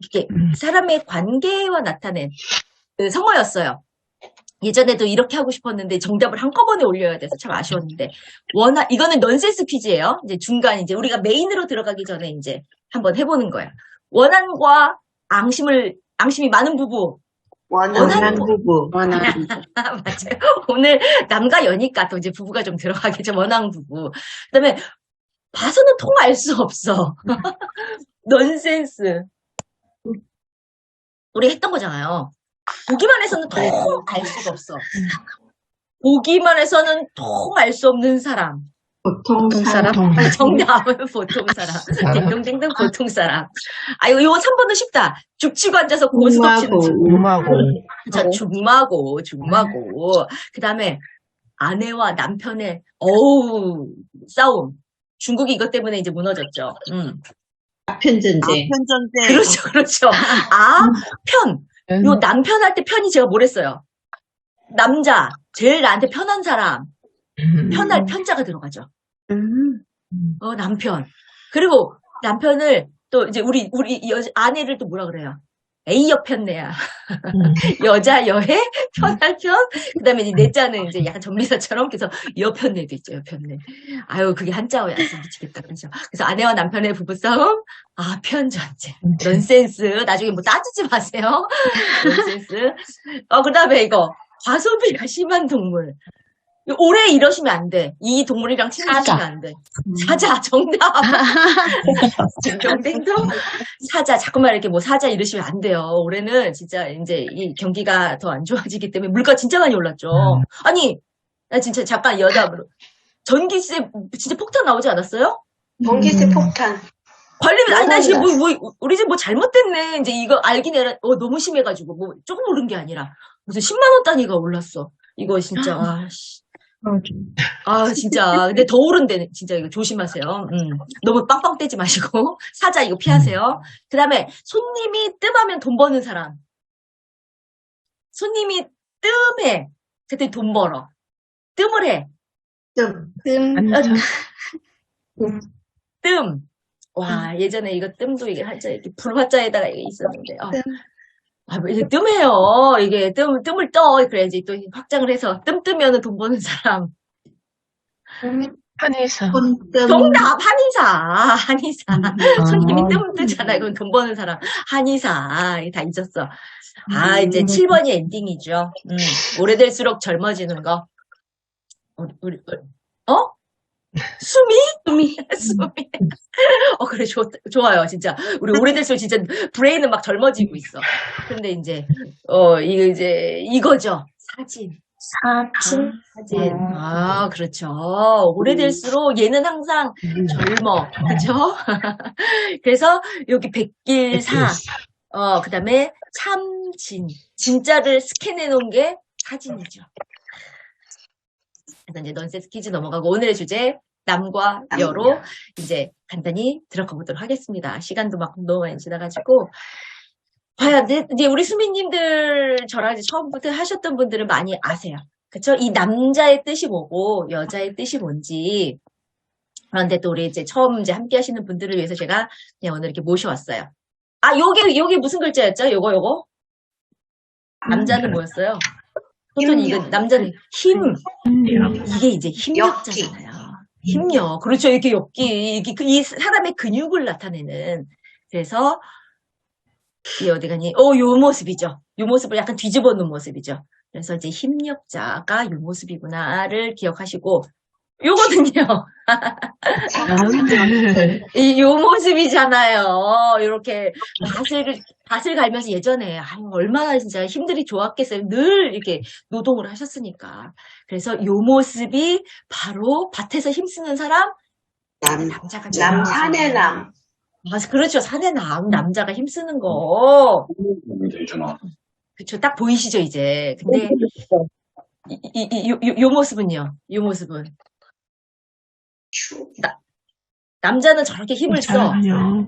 이렇게 음. 사람의 관계와 나타낸 그 성어였어요. 예전에도 이렇게 하고 싶었는데 정답을 한꺼번에 올려야 돼서 참 아쉬웠는데 원하 이거는 넌센스 퀴즈예요. 이제 중간 이제 우리가 메인으로 들어가기 전에 이제 한번 해보는 거야. 원한과 앙심을 앙심이 많은 부부 원한 원한 부부. 원한 부부. 맞아요. 오늘 남과 여니까 또 이제 부부가 좀 들어가겠죠. 원앙 부부. 그다음에 봐서는 통알수 없어. 넌센스. 우리 했던 거잖아요. 보기만 해서는 통 알 수가 없어. 보기만 해서는 통 알 수 없는 사람. 보통 사람. 사람? 아, 정답은 보통 사람. 딩동댕동 보통 사람. 아, 이거, 이거 3번도 쉽다. 죽치고 앉아서 고스톱 치는 중. 음하고 자, 중마고, 중마고. 그 다음에 아내와 남편의, 어우, 싸움. 중국이 이것 때문에 이제 무너졌죠. 음. 아편 전쟁. 편전쟁. 그렇죠, 그렇죠. 아, 편. 요 남편 할 때 편이 제가 뭐랬어요? 남자. 제일 나한테 편한 사람. 편할 편자가 들어가죠. 음. 어, 남편. 그리고 남편을 또 이제 우리, 우리 여, 아내를 또 뭐라 그래요? A여 편내야. 여자 여의 편할 편. 그다음에 이제 내자는 이제 약간 전미사처럼 그래서 여편내도 있죠. 여편내. 아유 그게 한자어야. 미치겠다. 그렇죠. 그래서 아내와 남편의 부부싸움. 아 편전쟁. 넌센스. 나중에 뭐 따지지 마세요. 넌센스. 어 그다음에 이거 과소비가 심한 동물. 오래 이러시면 안 돼. 이 동물이랑 친해지시면 사자. 안 돼. 사자 정답. 딩동댕동 사자 자꾸만 이렇게 뭐 사자 이러시면 안 돼요. 올해는 진짜 이제 이 경기가 더 안 좋아지기 때문에 물가 진짜 많이 올랐죠. 음. 아니 나 진짜 잠깐 여담으로 전기세 진짜 폭탄 나오지 않았어요? 전기세 음. 폭탄. 관리비 아니 나 지금 뭐. 뭐 우리 집 뭐 잘못됐네. 이제 이거 알긴 해라. 어 너무 심해가지고 뭐 조금 오른 게 아니라 무슨 10만 원 단위가 올랐어. 이거 진짜 아, 씨. 아, 진짜. 근데 더 오른데, 진짜 이거 조심하세요. 음. 너무 빵빵 떼지 마시고. 사자 이거 피하세요. 그 다음에, 손님이 뜸하면 돈 버는 사람. 손님이 뜸해. 그때 돈 벌어. 뜸을 해. 좀. 뜸. 뜸. 와, 예전에 이거 뜸도 이게 한자, 이렇게 불화자에다가 이게 있었는데. 아, 뜸. 아, 뭐 이게 뜸해요. 이게 뜸, 뜸을 떠. 그래야지 또 확장을 해서 뜸 뜨면은 돈 버는 사람. 한의사. 정답! 한의사. 한의사. 음. 손님이 아. 뜸 뜨잖아. 이건 돈 버는 사람. 한의사. 다 잊었어. 아, 음. 이제 7번이 엔딩이죠. 음, 오래될수록 젊어지는 거. 우리, 우리, 어? 수미? 수미. 수미. 어, 그래, 좋, 좋아요, 진짜. 우리 오래될수록 진짜 브레인은 막 젊어지고 있어. 근데 이제, 어, 이거 이제, 이거죠. 사진. 사진. 사진. 아, 그렇죠. 오래될수록 얘는 항상 젊어. 그죠? 그래서 여기 백길사, 어, 그 다음에 참진. 진짜를 스캔해 놓은 게 사진이죠. 그래서 이제 넌센스 퀴즈 넘어가고 오늘의 주제, 남과 여로 이제 간단히 들어가 보도록 하겠습니다. 시간도 막 너무 많이 지나가지고. 과연, 이제- 우리 수민님들 저랑 이제 처음부터 하셨던 분들은 많이 아세요. 그쵸? 이 남자의 뜻이 뭐고, 여자의 뜻이 뭔지. 그런데 또 우리 이제 처음 이제 함께 하시는 분들을 위해서 제가 그냥 오늘 이렇게 모셔왔어요. 아, 요게, 요게 무슨 글자였죠? 요거, 요거? 남자는 뭐였어요? 보통 이거, 남자는 힘. 이게 이제 힘력자잖아요. 힘력. 그렇죠. 이렇게 엽기. 이게 그- 이 사람의 근육을 나타내는. 그래서, 이 어디 가니? 어, 요 모습이죠. 요 모습을 약간 뒤집어 놓은 모습이죠. 그래서 이제 힘력자가 요 모습이구나를 기억하시고, 요거는요. 이, 요 모습이잖아요. 이렇게 밭을, 밭을 갈면서 예전에, 아유, 얼마나 진짜 힘들이 좋았겠어요. 늘 이렇게 노동을 하셨으니까. 그래서 요 모습이 바로 밭에서 힘쓰는 사람? 남, 남자가 남, 사내남. 아, 그렇죠. 사내남, 남자가 힘쓰는 거. 그쵸. 딱 보이시죠, 이제. 근데, 이, 이, 이, 요, 요, 요 모습은요? 요 모습은. 남자는 저렇게 힘을 써. 잠깐만요.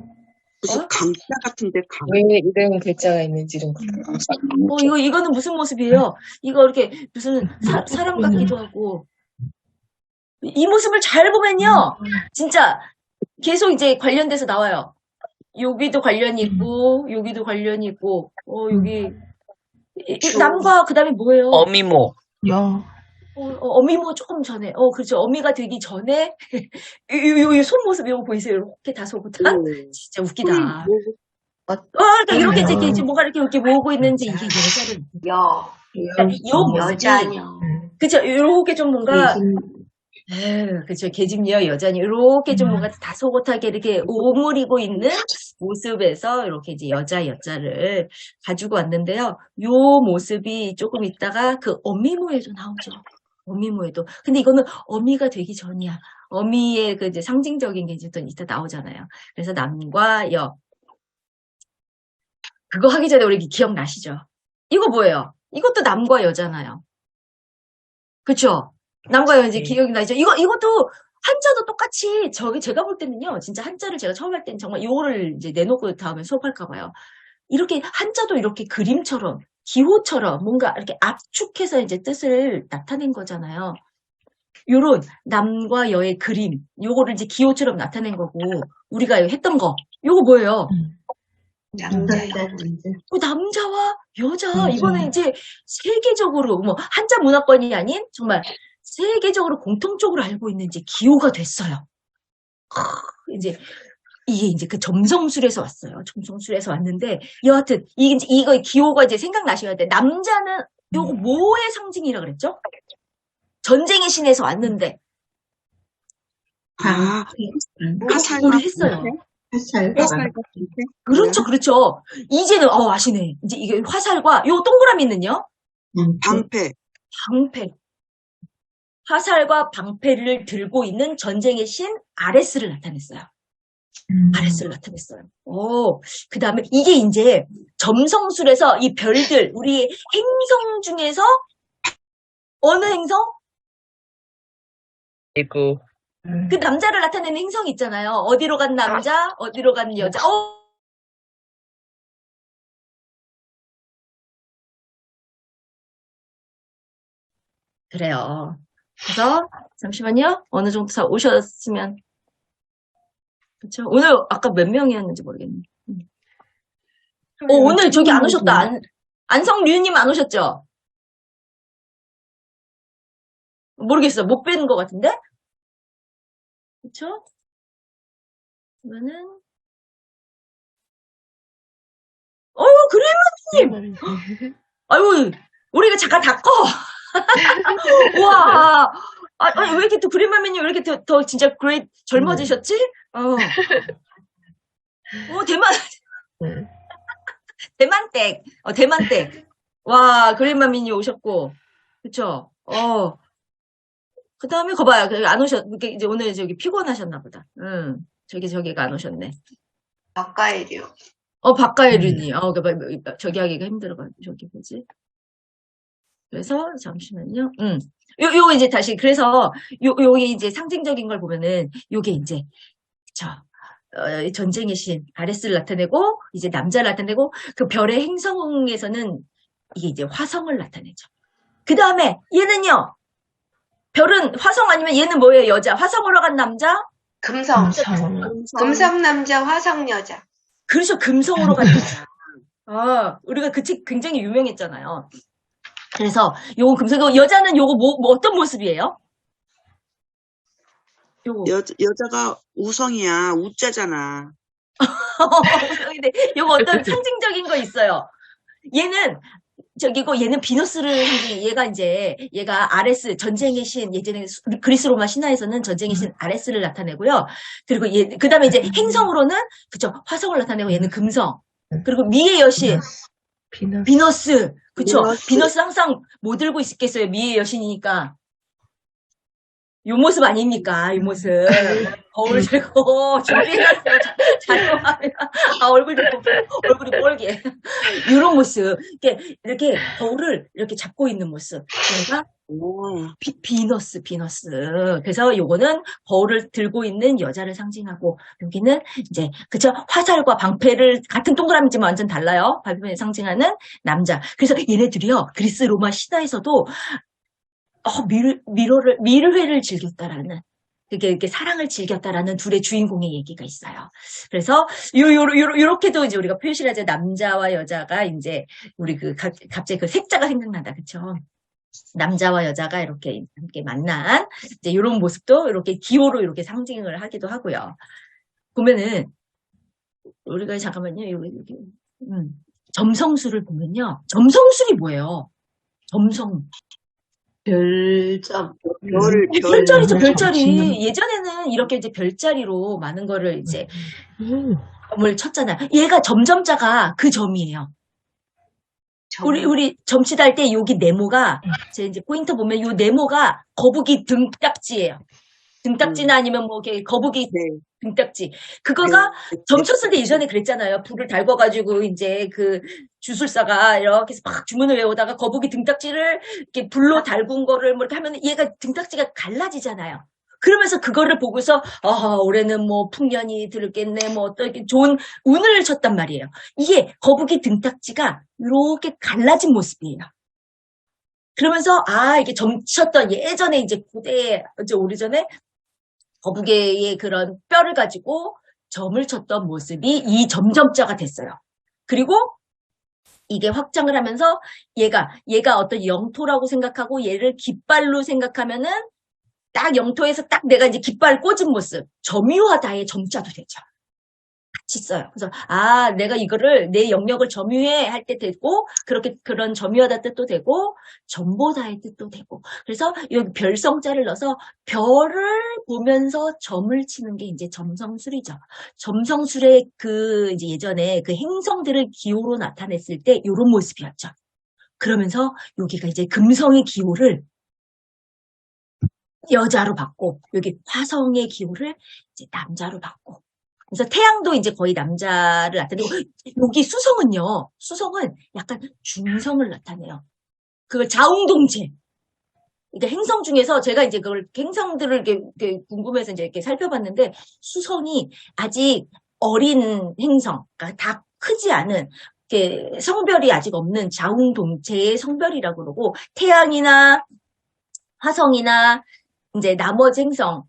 무슨 강자 같은데 강. 왜 이런 글자가 있는지는 몰라요. 어, 이거, 이거는 무슨 모습이에요? 이거 이렇게 무슨 사, 사람 같기도 하고. 이 모습을 잘 보면요. 진짜 계속 이제 관련돼서 나와요. 여기도 관련이 있고, 여기도 관련이 있고, 어, 여기, 이-. 남과 그 다음에 뭐예요? 어미모. 여. 어, 어, 어미모 조금 전에, 어, 그렇죠. 어미가 되기 전에, 이, 이, 이, 이 손모습 이거 보이세요? 이렇게 다소곳한? 오. 진짜 웃기다. 뭐, 어, 그러니까 이렇게 이제, 음. 이제 뭐가 이렇게, 이렇게 모으고 있는지 이게 여자를, 여. 그러니까 요 모습이, 여자녀. 그쵸. 이렇게 좀 뭔가, 음. 에휴, 그쵸. 계집녀 여자니, 이렇게 좀 음. 뭔가 다소곳하게 이렇게 오므리고 있는 모습에서 이렇게 이제 여자 여자를 가지고 왔는데요. 요 모습이 조금 있다가 그 어미모에도 나오죠. 어미모에도. 근데 이거는 어미가 되기 전이야. 어미의 그 이제 상징적인 게 이제 또 이따 나오잖아요. 그래서 남과 여. 그거 하기 전에 우리 기억나시죠? 이거 뭐예요? 이것도 남과 여잖아요. 그쵸? 남과 여 이제 네. 기억이 나죠? 이거, 이것도 한자도 똑같이 저기 제가 볼 때는요. 진짜 한자를 제가 처음 할 때는 정말 요거를 이제 내놓고 다음에 수업할까 봐요. 이렇게 한자도 이렇게 그림처럼 기호처럼 뭔가 이렇게 압축해서 이제 뜻을 나타낸 거잖아요. 요런 남과 여의 그림, 요거를 이제 기호처럼 나타낸 거고 우리가 했던 거, 요거 뭐예요? 남자여. 그 남자와 여자 맞아요. 이거는 이제 세계적으로 뭐 한자 문화권이 아닌 정말 세계적으로 공통적으로 알고 있는 이제 기호가 됐어요. 크, 이제 이게 이제 그 점성술에서 왔어요. 점성술에서 왔는데 여하튼 이제 이거 기호가 이제 생각나셔야 돼. 남자는 요거 뭐의 상징이라 그랬죠? 전쟁의 신에서 왔는데 아, 화살과 우리 했어요. 방패? 화살과 화살과 방패? 그렇죠, 그렇죠. 이제는 어 아시네. 이제 이게 화살과 요 동그라미는요? 방패. 방패. 화살과 방패를 들고 있는 전쟁의 신 아레스를 나타냈어요. 아레스를 나타냈어요. 오, 그 다음에 이게 이제 점성술에서 이 별들, 우리 행성 중에서 어느 행성? 그리고 그 남자를 나타내는 행성 있잖아요. 어디로 간 남자, 어디로 간 여자. 어, 그래요. 그래서 잠시만요. 어느 정도 다 오셨으면 그렇죠. 오늘 아까 몇 명이었는지 모르겠네. 음. 어, 오늘 저기 안 오셨다. 안, 안성류님 안 오셨죠? 모르겠어. 못 뵌 것 같은데? 그쵸? 그러면은, 어유 그림마님! 아유, 우리가 잠깐 다 꺼! 우와! 아, 아니, 왜 이렇게 또 그림마님 왜 이렇게 더, 더 진짜 그레이 젊어지셨지? 어. 어, 대만, 음. 대만댁. 어, 대만댁. 와, 그랜마민이 오셨고. 그쵸? 어. 그 다음에, 거봐요. 그, 안 오셨, 이제 오늘 저기 피곤하셨나 보다. 응. 저기, 저기가 안 오셨네. 가까이요. 어, 박가혜륜이. 어, 그, 뭐, 저기 하기가 힘들어가지고, 저기 뭐지? 그래서, 잠시만요. 음. 요, 요, 이제 다시, 그래서, 요, 요게 이제 상징적인 걸 보면은, 요게 이제, 저, 어, 전쟁의 신, 아레스를 나타내고, 이제 남자를 나타내고, 그 별의 행성에서는 이게 이제 화성을 나타내죠. 그 다음에, 얘는요, 별은 화성 아니면 얘는 뭐예요, 여자? 화성으로 간 남자? 금성. 음. 금성 남자, 화성 여자. 그래서 금성으로 간 여자. 아, 우리가 그 책 굉장히 유명했잖아요. 그래서 요거 금성, 여자는 요거 뭐, 뭐 어떤 모습이에요? 요거. 여, 여자가 우성이야. 우자잖아. 근데 요거 어떤 상징적인 거 있어요. 얘는 저기고 얘는 비너스를 얘가 이제 얘가 아레스 전쟁의 신 예전에 수- 그리스 로마 신화에서는 전쟁의 신 아레스를 나타내고요. 그리고 얘 그다음에 이제 행성으로는 그죠 화성을 나타내고 얘는 금성. 그리고 미의 여신 비너스. 비너스 그쵸 비너스. 비너스 항상 못 들고 있겠어요 미의 여신이니까 요 모습 아닙니까 이 모습 거울 들고 준비해놨어요 자- 자료하면 아 얼굴 들고 얼굴이 뻘게 이런 모습 이렇게 이렇게 거울을 이렇게 잡고 있는 모습 오. 비, 비너스, 비너스. 그래서 요거는 거울을 들고 있는 여자를 상징하고, 여기는 이제, 그쵸? 화살과 방패를, 같은 동그라미지만 완전 달라요. 방패를 상징하는 남자. 그래서 얘네들이요, 그리스 로마 신화에서도, 어, 밀, 밀어를, 밀회를 즐겼다라는. 그게 이렇게 사랑을 즐겼다라는 둘의 주인공의 얘기가 있어요. 그래서 요, 요, 요, 요렇게도 이제 우리가 표시를 하죠. 남자와 여자가 이제 우리 그 가- 갑자기 그 색자가 생각난다. 그쵸? 남자와 여자가 이렇게 함께 만난 이제 이런 모습도 이렇게 기호로 이렇게 상징을 하기도 하고요. 보면은 우리가 잠깐만요. 여기, 여기. 음, 점성술을 보면요. 점성술이 뭐예요? 점성. 별점. 별, 별. 별자리죠, 별 별자리. 예전에는 이렇게 이제 별자리로 많은 거를 이제 음. 점을 쳤잖아요. 얘가 점점자가 그 점이에요. 우리, 우리 점치다 할때 여기 네모가, 제 이제 포인트 보면 요 네모가 거북이 등딱지예요. 등딱지나 아니면 뭐, 이렇게 거북이 네. 등딱지. 그거가 네. 점 쳤을 때 예전에 그랬잖아요. 불을 달궈가지고 이제 그 주술사가 이렇게 해서 막 주문을 외우다가 거북이 등딱지를 이렇게 불로 달군 거를 뭐 이렇게 하면 얘가 등딱지가 갈라지잖아요. 그러면서 그거를 보고서 아 올해는 뭐 풍년이 들겠네 뭐 어떤 좋은 운을 쳤단 말이에요. 이게 거북이 등딱지가 이렇게 갈라진 모습이에요. 그러면서 아 이게 점쳤던 예전에 이제 고대 이제 오래전에 거북이의 그런 뼈를 가지고 점을 쳤던 모습이 이 점점자가 됐어요. 그리고 이게 확장을 하면서 얘가 얘가 어떤 영토라고 생각하고 얘를 깃발로 생각하면은 딱 영토에서 딱 내가 이제 깃발 꽂은 모습 점유하다의 점자도 되죠. 같이 써요. 그래서 아 내가 이거를 내 영역을 점유해 할 때 되고 그렇게 그런 점유하다 뜻도 되고 점보다의 뜻도 되고 그래서 여기 별성자를 넣어서 별을 보면서 점을 치는 게 이제 점성술이죠. 점성술의 그 이제 예전에 그 행성들을 기호로 나타냈을 때 이런 모습이었죠. 그러면서 여기가 이제 금성의 기호를 여자로 받고 여기 화성의 기호를 이제 남자로 받고 그래서 태양도 이제 거의 남자를 나타내고 여기 수성은요. 수성은 약간 중성을 나타내요. 그걸 자웅동체. 그러니까 행성 중에서 제가 이제 그걸 행성들을 이렇게, 이렇게 궁금해서 이제 이렇게 살펴봤는데 수성이 아직 어린 행성, 그러니까 다 크지 않은 이렇게 성별이 아직 없는 자웅동체의 성별이라고 그러고 태양이나 화성이나 이제 나머지 행성은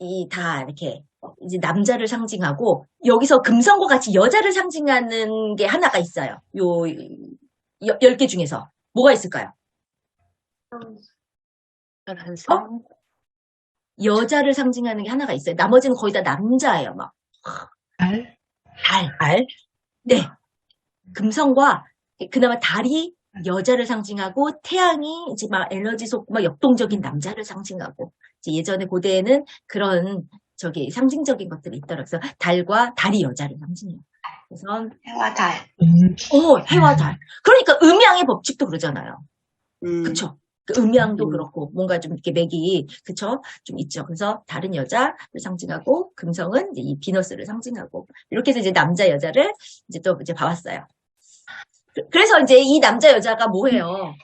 이 다 이렇게 이제 남자를 상징하고 여기서 금성과 같이 여자를 상징하는 게 하나가 있어요. 요 10개 중에서 뭐가 있을까요? 어? 여자를 상징하는 게 하나가 있어요. 나머지는 거의 다 남자예요. 막 알? 달, 알. 네. 금성과 그나마 달이 여자를 상징하고 태양이 이제 막 에너지 솟고 막 역동적인 남자를 상징하고 이제 예전에 고대에는 그런 저기 상징적인 것들이 있더라고요. 그래서 달과 달이 여자를 상징해요. 그래서 해와 달. 음. 어 해와 달. 그러니까 음양의 법칙도 그러잖아요. 음. 그쵸? 그 음양도 음. 그렇고 뭔가 좀 이렇게 맥이 그쵸? 좀 있죠. 그래서 다른 여자를 상징하고 금성은 이제 이 비너스를 상징하고 이렇게 해서 이제 남자 여자를 이제 또 이제 봐왔어요. 그- 그래서 이제 이 남자 여자가 뭐해요?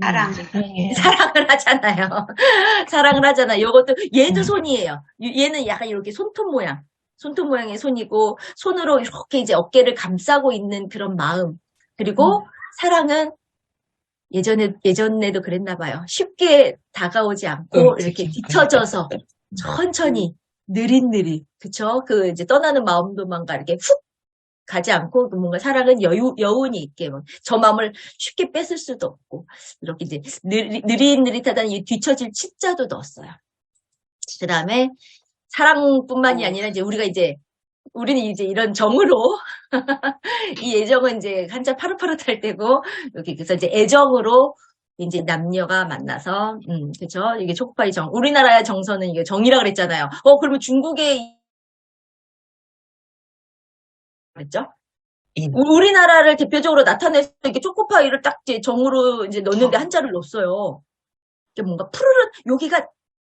사랑. 사랑해. 사랑을 하잖아요. 사랑을 하잖아요. 요것도 얘도 음. 손이에요. 이- 얘는 약간 이렇게 손톱 모양. 손톱 모양의 손이고 손으로 이렇게 이제 어깨를 감싸고 있는 그런 마음. 그리고 사랑은 예전에 예전에도 그랬나 봐요. 쉽게 다가오지 않고 응, 이렇게. 뒤쳐져서 천천히 느릿느릿 그쵸? 그 이제 떠나는 마음도만가 이렇게 훅 가지 않고 그 뭔가 사랑은 여유 여운이 있게 뭐저 마음을 쉽게 뺏을 수도 없고 이렇게 이제 느릿, 느릿느릿하다는 이 뒤처질 치자도 넣었어요. 그 다음에 사랑뿐만이 아니라 이제 우리가 이제 우리는 이제 이런 정으로 이 애정은 이제 한자 파릇파릇할 때고 여기 그래서 이제 애정으로 이제 남녀가 만나서 음 그죠 이게 초코파이 정 우리나라의 정서는 이게 정이라 그랬잖아요. 어 그러면 중국의 인. 우- 우리나라를 대표적으로 나타내서 이렇게 초코파이를 딱 이제 정으로 이제 넣는데 한 자를 넣었어요. 이게 뭔가 푸르른 여기가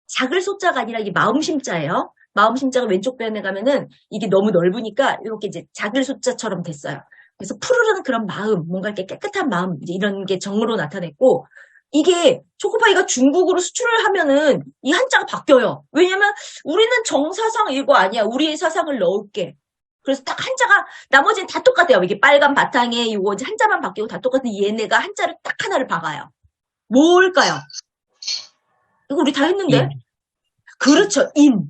작을 소자가 아니라 이게 마음심자예요. 마음심자가 왼쪽 변에 가면은 이게 너무 넓으니까 이렇게 이제 작을 소자처럼 됐어요. 그래서 푸르른 그런 마음, 뭔가 이렇게 깨끗한 마음 이런 게 정으로 나타냈고 이게 초코파이가 중국으로 수출을 하면은 이 한자가 바뀌어요. 왜냐면 우리는 정사상 이거 아니야. 우리의 사상을 넣을게. 그래서 딱 한자가 나머지는 다 똑같아요. 이게 빨간 바탕에 이거 한자만 바뀌고 다 똑같은 얘네가 한자를 딱 하나를 박아요. 뭘까요? 이거 우리 다 했는데? 인. 그렇죠. 인.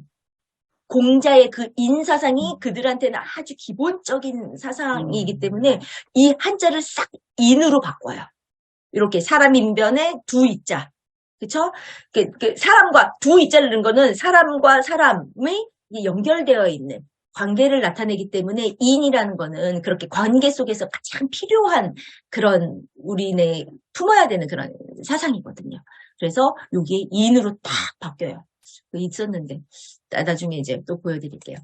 공자의 그 인 사상이 그들한테는 아주 기본적인 사상이기 때문에 이 한자를 싹 인으로 바꿔요. 이렇게 사람 인변에 두 이자. 그쵸? 그, 그 사람과 두 이자를 넣은 거는 사람과 사람이 연결되어 있는 관계를 나타내기 때문에 인이라는 거는 그렇게 관계 속에서 가장 필요한 그런 우리네 품어야 되는 그런 사상이거든요. 그래서 여기에 인으로 딱 바뀌어요. 그 있었는데 나- 나중에 이제 또 보여드릴게요.